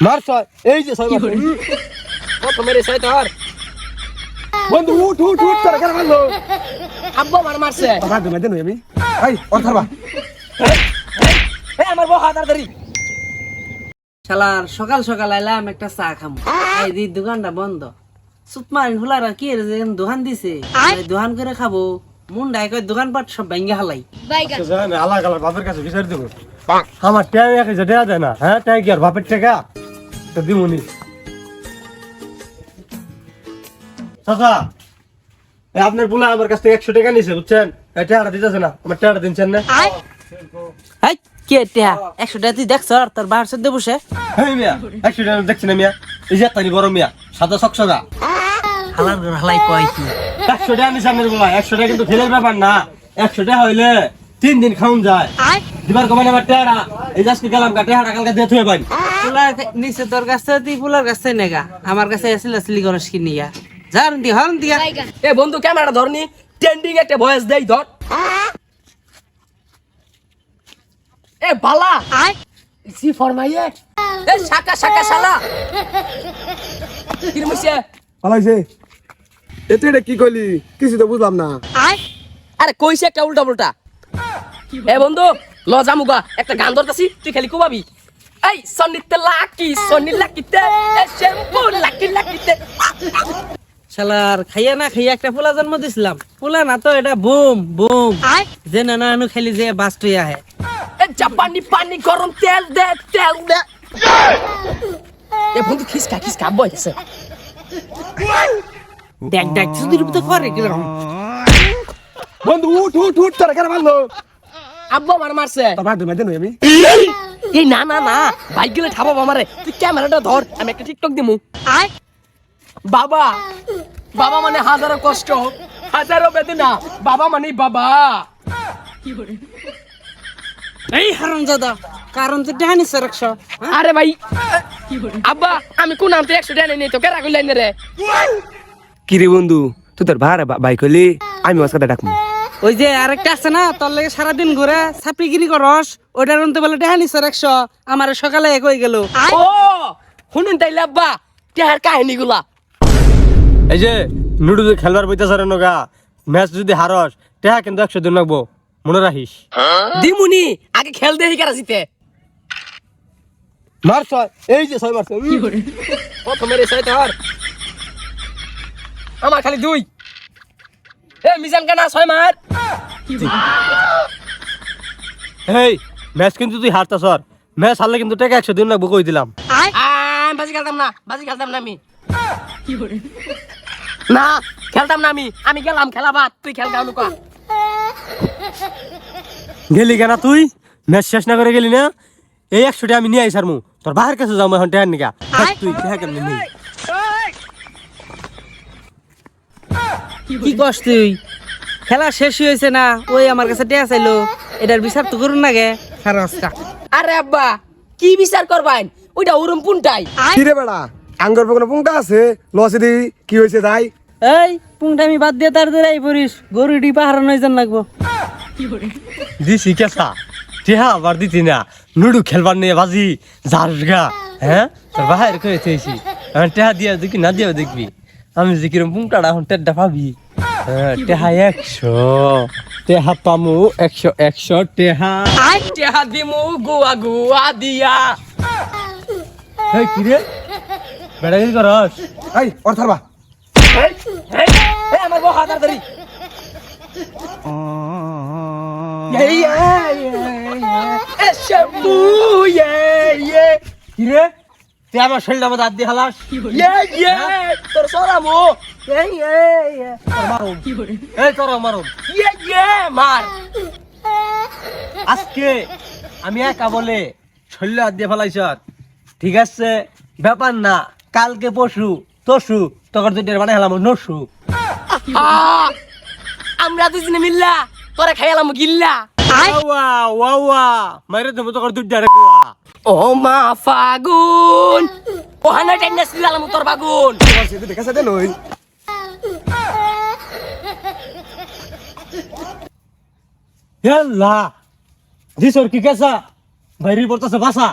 মার ছয়। এই যে ছয় মারছে। উম, ছয় তোর বন্ধু উঠ উঠ উঠ তোরা কেন মারলো? আব্বু আমার মারছে। মার দে মার আমি এই ওর ধরবা। এই আমার বউ হাত তাড়াতাড়ি শালার সকাল সকাল আইলাম একটা চা খামো। এই দি দোকানটা বন্ধ। সুতমারিন হুলারা কি রে যে দোকান দিছে? দোকান করে খাব। মুন্ডাই কয় দোকান পাট সব ভাঙ্গে হালাই। আলাদা আলাদা বাপের কাছে বিচার দেব। আমার ট্যাগ এক যায় না হ্যাঁ? ট্যাগ কি আর বাপের টাকা তো দিমুনি। চাচা আপনার পোলা আমার কাছ থেকে একশো টাকা নিছে বুঝছেন? টাকাটা দিতেছে না আমার টাকাটা দিচ্ছেন না। এই কে টিয়া একশো টাকা তুই দেখছ আর তোর বাহার সদ্য বসে। হেই মিয়া একশো টাকা দেখছি না মিয়া। এই যে তানি বড় মিয়া সাদা সকসগা হালার হালাই কয় কি? একশো টাকা নিছে আপনার পোলা একশো টাকা কিন্তু ফেলের ব্যাপার না। একশো টাকা হইলে তিন দিন খাওন যায়। দিবার কমাই আমার টাকা এই যে আজকে গেলাম কাটে হাটা কালকে দিয়ে থুয়ে পাই নিচে তোর কাছে তুই ফুলার কাছে নেগা আমার কাছে আসিল আসলি গরস কি নিয়া যার দি হরন দিয়া এ বন্ধু ক্যামেরাটা ধরনি ট্রেন্ডিং একটা ভয়েস দেই ধর। এ বালা! সি ফরমাইয়ে। এ শাকা শাকা শালা! এটা কি কইলি? কিছু তো বুঝলাম না। আরে কইছে একটা উল্টা পুল্টা এ বন্ধু ল জামুগা একটা গান ধরতাছি তুই খালি কুবাবি। এই সন্নিতে লাকি সন্নি লাকিতে এ শ্যাম্পু লাকি লাকিতে শালার খাইয়া না খাইয়া একটা পোলা জন্ম দিছিলাম। পোলা না তো এটা বুম বুম। যে না না আনু খেলি যে বাস তুই আহে। এ জাপানি পানি গরম তেল দে তেল দে। এ বন্ধু খিসকা খিসকা বই আছে। দেখ দেখ তুই তো করে কীরকম বন্ধু উঠ উঠ উঠ তোরা কেন মারলো। আব্বু আমার মারছে। তোর মার দে মার দে নই আমি এই না না না বাইক গেলে ঠাবো আমারে তুই ক্যামেরাটা ধর আমি একটা টিকটক দিমু। আয়। বাবা বাবা মানে হাজারো কষ্ট হাজারো বেদনা। বাবা মানে বাবা। এই হারাম দাদা কারণ তো ডাহানি সরকশ আরে ভাই আব্বা আমি কোন আনতে একশো টাকা নেই তো কেরা কইলেন রে? কিরে বন্ধু তুই তোর ভাড়া বাইক হলি আমি ওর সাথে ডাকবো ওই যে আরেকটা আছে না তোর লাগে সারাদিন ঘুরে ছাপড়িগিরি করস ওইটার অন্তে বলে ডাহানি সরকশ আমার সকালে এক হয়ে গেল। ও শুনুন তাইলে আব্বা টেহার কাহিনীগুলা। এই যে নুডু খেলবার বইতে সারে নগা ম্যাচ যদি হারস টেহা কিন্তু একশো দিন লাগবো মনে রাখিস। দিমুনি আগে খেল দেখি কারা জিতে। মার ছয় এই যে ছয় মারছে প্রথমে রে ছয় আমার খালি দুই। এ মিজান কানা ছয় মার। এই ম্যাচ কিন্তু তুই হারতা সর ম্যাচ হারলে কিন্তু টাকা একশো দিন লাগবো কই দিলাম। আম, বাজি খেলতাম না বাজি খেলতাম না আমি। না খেলতাম না আমি। আমি গেলাম খেলা বাদ তুই খেল গাও নুকা গেলি কেন তুই? ম্যাচ শেষ না করে গেলি না? এই একশোটা আমি নিয়ে আইসার মু তোর বাহার কাছে যাও এখন টেহার নিকা। তুই টেহা কেমনি নেই কি কস তুই? খেলা শেষ হয়েছে না? ওই আমার কাছে টেয়া চাইলো। এটার বিচার তো করুন না গে। আরে আব্বা কি বিচার করবাইন ওইটা ওরম পুনটাই কিরে বেড়া? আঙ্গর কোনো পুংটা আছে? লসে দি কি হয়েছে তাই? এই পুংটা আমি বাদ দিয়ে তার দিয়ে পড়িস। গরু ডি পাহারা নয় জন লাগবো। দিছি কেসা টেহা আবার দিতি না। নুডু খেলবার নিয়ে বাজি। জারগা হ্যাঁ? তোর বাহার করে থেয়েছি টেহা দিয়া দেখি না দিয়াও দেখবি। আমি যে কিরম পুংটাটা এখন টেডটা পাবি হ্যাঁ, টেহা একশো টেহা পামু একশো একশো টেহা আই টেহা দিমু গুয়া গুয়া দিয়া এই কিরে বেড়া কি করস এই ওর ধরবা এই, এই, এই, আমার বউ হাত ধরি এই, এই, এই, এই, শ্যাম্পু, এই, এই, কিরে তুই আমার শরীরটা মধ্যে হাত দিয়ে হালাস? তোর সরামু। এই, এই, এই, এই তোর মারো এই, এই, মার। আজকে আমি একা বলে শরীরে হাত দিয়ে ফেলাইছ। ঠিক আছে? ব্যাপার না। কালকে পশু তসু তখন তুই ডের বানাই হেলাম নসু আমরা দুজনে মিল্লা তোরা খাইলাম গিল্লা। ওয়া ওয়া মাইরে তুমি তখন দুধ ডারে ও মা ফাগুন। ও হানা টেন্না সিলালাম তোর বাগুন লসে দি দেখাছে দে নই হেল্লা সর কি কেসা? বাইরে পড়তেছে বাসা।